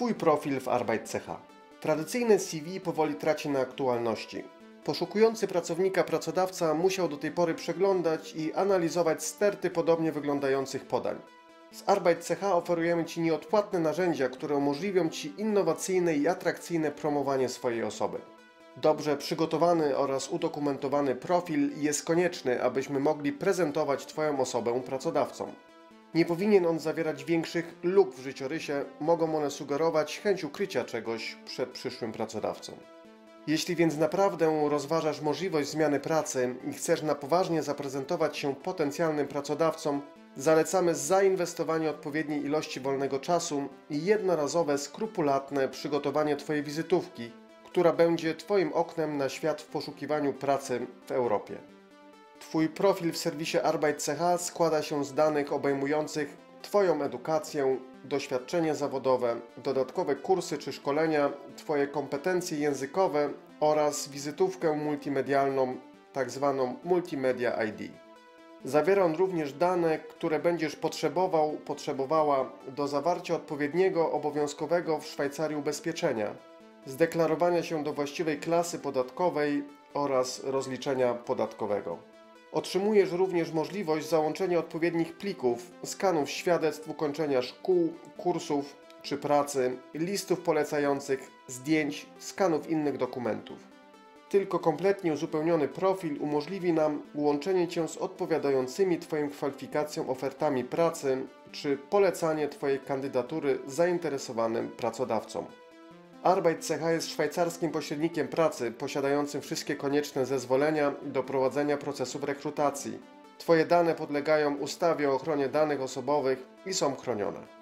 Twój profil w Arbeit.ch. Tradycyjne CV powoli traci na aktualności. Poszukujący pracownika pracodawca musiał do tej pory przeglądać i analizować sterty podobnie wyglądających podań. Z Arbeit.ch oferujemy Ci nieodpłatne narzędzia, które umożliwią Ci innowacyjne i atrakcyjne promowanie swojej osoby. Dobrze przygotowany oraz udokumentowany profil jest konieczny, abyśmy mogli prezentować Twoją osobę pracodawcom. Nie powinien on zawierać większych luk w życiorysie, mogą one sugerować chęć ukrycia czegoś przed przyszłym pracodawcą. Jeśli więc naprawdę rozważasz możliwość zmiany pracy i chcesz na poważnie zaprezentować się potencjalnym pracodawcom, zalecamy zainwestowanie odpowiedniej ilości wolnego czasu i jednorazowe, skrupulatne przygotowanie Twojej wizytówki, która będzie Twoim oknem na świat w poszukiwaniu pracy w Europie. Twój profil w serwisie Arbeit.ch składa się z danych obejmujących Twoją edukację, doświadczenie zawodowe, dodatkowe kursy czy szkolenia, Twoje kompetencje językowe oraz wizytówkę multimedialną, tak zwaną Multimedia ID. Zawiera on również dane, które będziesz potrzebował, potrzebowała do zawarcia odpowiedniego obowiązkowego w Szwajcarii ubezpieczenia, zdeklarowania się do właściwej klasy podatkowej oraz rozliczenia podatkowego. Otrzymujesz również możliwość załączenia odpowiednich plików, skanów świadectw ukończenia szkół, kursów czy pracy, listów polecających, zdjęć, skanów innych dokumentów. Tylko kompletnie uzupełniony profil umożliwi nam łączenie Cię z odpowiadającymi Twoim kwalifikacjom ofertami pracy czy polecanie Twojej kandydatury zainteresowanym pracodawcom. Arbeit.ch jest szwajcarskim pośrednikiem pracy posiadającym wszystkie konieczne zezwolenia do prowadzenia procesów rekrutacji. Twoje dane podlegają ustawie o ochronie danych osobowych i są chronione.